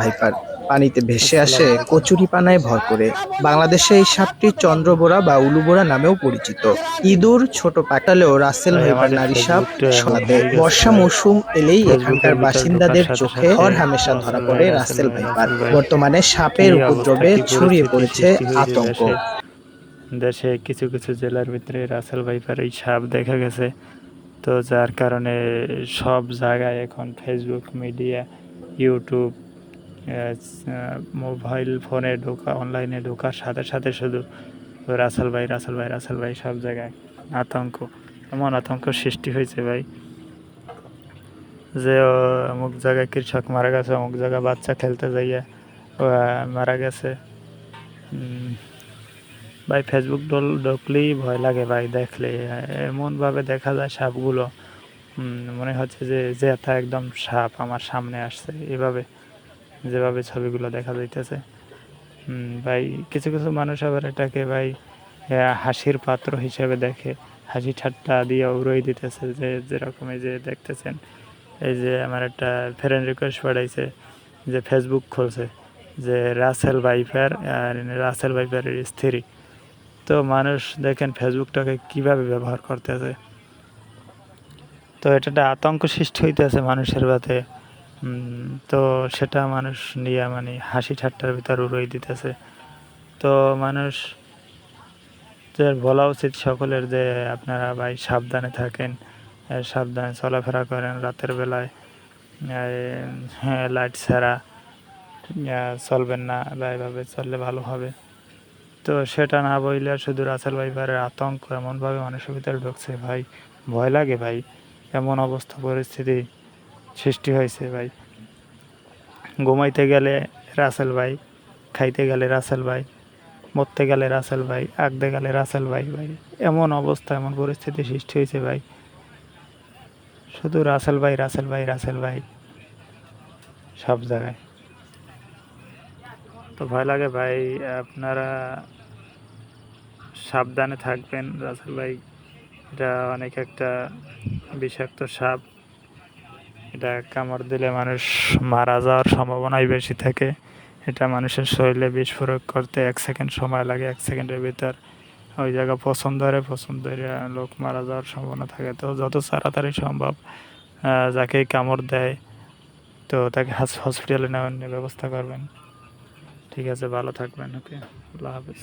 Viper. পানিতে ভেসে আসে কচুরিপানায় ভর করে। বাংলাদেশে এই সাপটি চন্দ্রবোরা বা উলুবোরা নামেও পরিচিত। ইঁদুর ছোট পাটালেও রাসেল ভাইপার নারী সাপ গেছে। বর্ষা। মৌসুম এলেই এখানকার বাসিন্দাদের চোখে হর হামেশা ধরা পড়ে রাসেল ভাইপার। বর্তমানে সাপের উপদ্রবে ছড়িয়ে পড়েছে আতঙ্ক। দেশে? কিছু কিছু জেলার ভিতরে রাসেল ভাইপার এই সাপ দেখা গেছে। তো যার কারণে সব জায়গায় এখন ফেসবুক মিডিয়া ইউটিউব মোবাইল ফোনে ঢোকা অনলাইনে ঢোকার সাথে সাথে শুধু রাসেল ভাই রাসেল ভাই রাসেল ভাই সব জায়গায় আতঙ্ক। এমন আতঙ্ক সৃষ্টি হয়েছে ভাই যে অমুক জায়গায় কৃষক মারা গেছে, অমুক জায়গায় বাচ্চা খেলতে যাইয়া মারা গেছে। ভাই ফেসবুক ডল, ঢুকলেই ভয় লাগে ভাই দেখলে। এমনভাবে দেখা যায় সাপগুলো। মনে হচ্ছে যে জেতা একদম সাপ আমার সামনে আসছে। এভাবে যেভাবে ছবিগুলো দেখা যাইতেছে। ভাই, কিছু কিছু মানুষ আবার এটাকে ভাই হাসির পাত্র হিসেবে দেখে। হাসি ঠাট্টা দিয়ে উড়াই দিতেছে যে, যেরকম এই যে দেখতেছেন, এই যে আমার একটা ফ্রেন্ড রিকোয়েস্ট পাঠাইছে যে ফেসবুক খুলছে যে রাসেল ভাইপার আর রাসেল ভাইপারের স্ত্রী। তো মানুষ দেখেন ফেসবুকটাকে কীভাবে ব্যবহার করতেছে। তো এটা একটা আতঙ্ক সৃষ্টি হইতেছে মানুষের বাতে তো সেটা মানুষ নিয়ে মানে হাসি ঠাট্টার ভিতর উড়াই দিতেছে। তো মানুষ বলা উচিত সকলের যে আপনারা ভাই সাবধানে থাকেন সাবধানে চলাফেরা করেন রাতের বেলায়। হ্যাঁ লাইট ছাড়া চলবেন না বা এভাবে চললে ভালো হবে। তো সেটা না বইলে শুধু রাসেল ভাইপারের আতঙ্ক এমনভাবে মানুষের ভিতরে ঢুকছে। ভাই, ভয় লাগে ভাই, এমন অবস্থা, পরিস্থিতি। সৃষ্টি হয়েছে ভাই। ঘুমাইতে গেলে রাসেল ভাই, খাইতে গেলে রাসেল ভাই, মরতে গেলে রাসেল ভাই আঁকতে গেলে রাসেল ভাই ভাই। এমন অবস্থা, এমন পরিস্থিতি সৃষ্টি হয়েছে ভাই। শুধু রাসেল ভাই রাসেল ভাই রাসেল ভাই। সব জায়গায়। তো ভয় লাগে ভাই, আপনারা সাবধানে থাকবেন রাসেল ভাই। এটা অনেক একটা বিষাক্ত সাপ। এটা কামড় দিলে মানুষ মারা যাওয়ার সম্ভাবনাই বেশি থাকে। এটা মানুষের শরীরে বিষ প্রয়োগ করতে এক সেকেন্ড সময় লাগে, এক সেকেন্ডের ভিতর। ওই জায়গা পছন্দ ধরে পছন্দ ধরে লোক মারা যাওয়ার সম্ভাবনা থাকে। তো যত তাড়াতাড়ি সম্ভব যাকে কামড় দেয়, তো তাকে হসপিটালে নেওয়ার ব্যবস্থা করবেন। ঠিক আছে, ভালো থাকবেন ওকে আল্লাহ হাফিজ।